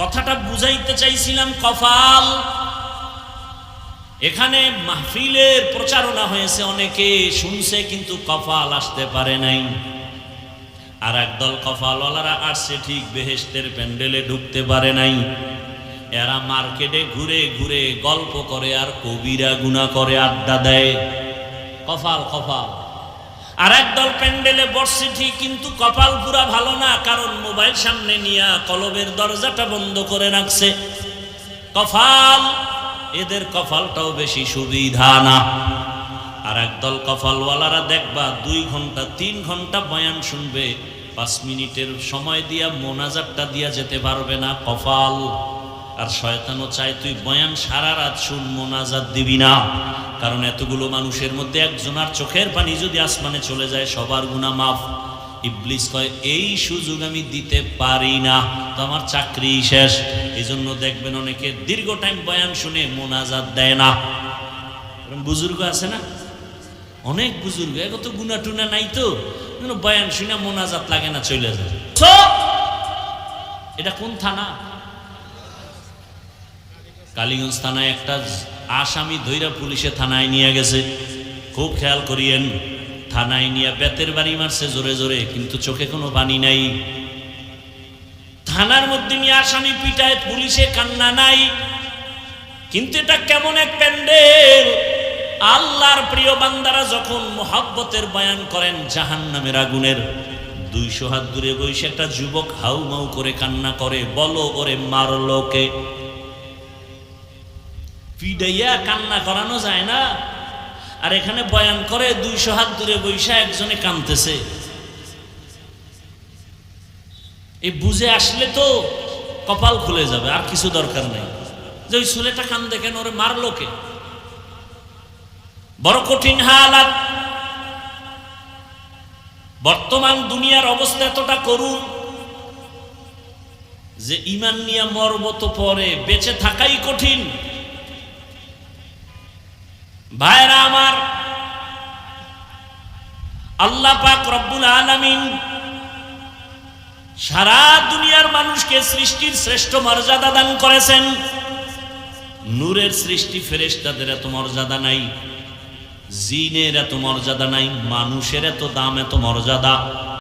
কথাটা বুঝাইতে চাইছিলাম কপাল এখানে মাহফিলের প্রচারণা হয়েছে, অনেকে শুনছে কিন্তু কপাল আসতে পারে নাই। আর একদল কপালওয়ালারা আসছে ঠিক বেহেস্তের প্যান্ডেলে ঢুকতে পারে নাই। এরা মার্কেটে ঘুরে ঘুরে গল্প করে আর কবিরা গুণা করে, আড্ডা দেয়। কফাল কপাল আর একদল প্যান্ডেলে বসছে ঠিক, কিন্তু কপাল পুরা ভালো না, কারণ মোবাইল সামনে নিয়ে কলবের দরজাটা বন্ধ করে রাখছে। কফাল এদের কপালটাও বেশি সুবিধা না। আর একদল কপালওয়ালারা দেখবা, দুই ঘণ্টা, তিন ঘণ্টা বয়ান শুনবে, পাঁচ মিনিটের সময় দিয়া মোনাজারটা দিয়া যেতে পারবে না কপাল। আর শয়তানও চায় তুই বয়ান সারা রাত শুন মোনাজার দিবি না। কারণ এতগুলো মানুষের মধ্যে একজনার চোখের পানি যদি আসমানে চলে যায়, সবার গুণা মাফ। ইবলিস কয়, এই সুযোগ আমি দিতে পারি না, তো আমার চাকরি শেষ। এই জন্য দেখবেন অনেকে দীর্ঘ টাইম বয়ান শুনে মোনাজাত দেয় না। বুজুর্গ আছে না? অনেক বুজুর্গ এত তো গুনা টুনা নাই তো। বয়ান শুনে মোনাজাত লাগে না, চলে যায়। এটা কোন থানা? কালীগঞ্জ থানায় একটা আসামি ধৈরা পুলিশে থানায় নিয়ে গেছে। খুব খেয়াল করিয়েন, থানায় নিয়ে বেতের বাড়ি মারছে জোরে জোরে, কিন্তু চোখে কোনো পানি নাই। থানার মধ্যে নিয়ে আসামি পিটায়, পুলিশে কান্না নাই। কিন্তু এটা কেমন এক প্যান্ডেল? আল্লাহর প্রিয় বান্দারা যখন মোহাব্বতের বয়ান করেন জাহান নামের আগুনের, দুইশো হাত দূরে বসে একটা যুবক হাউ মাউ করে কান্না করে, বলো ওরে মারলো কে? পিডাইয়া কান্না করানো যায় না। আর এখানে বয়ান করে, দুইশো হাত দূরে বৈশা একজনে কানতেছে। এই বুঝে আসলে তো কপাল খুলে যাবে, আর কিছু দরকার নেই। যে ওই ছেলেটা কান দেখেন ওরে মারলো কে? বড় কঠিন হালাত। বর্তমান দুনিয়ার অবস্থা এতটা করুন যে ইমান নিয়ে মরব তো পরে, বেঁচে থাকাই কঠিন। ভাইরা আমার, আল্লাহ পাক রব্বুল আলামিন সারা দুনিয়ার মানুষকে সৃষ্টির শ্রেষ্ঠ মর্যাদা দান করেছেন। নূরের সৃষ্টি ফেরেস্তাদের এত মর্যাদা নাই, জিনের এত মর্যাদা নাই, মানুষের এত দাম, এত মর্যাদা।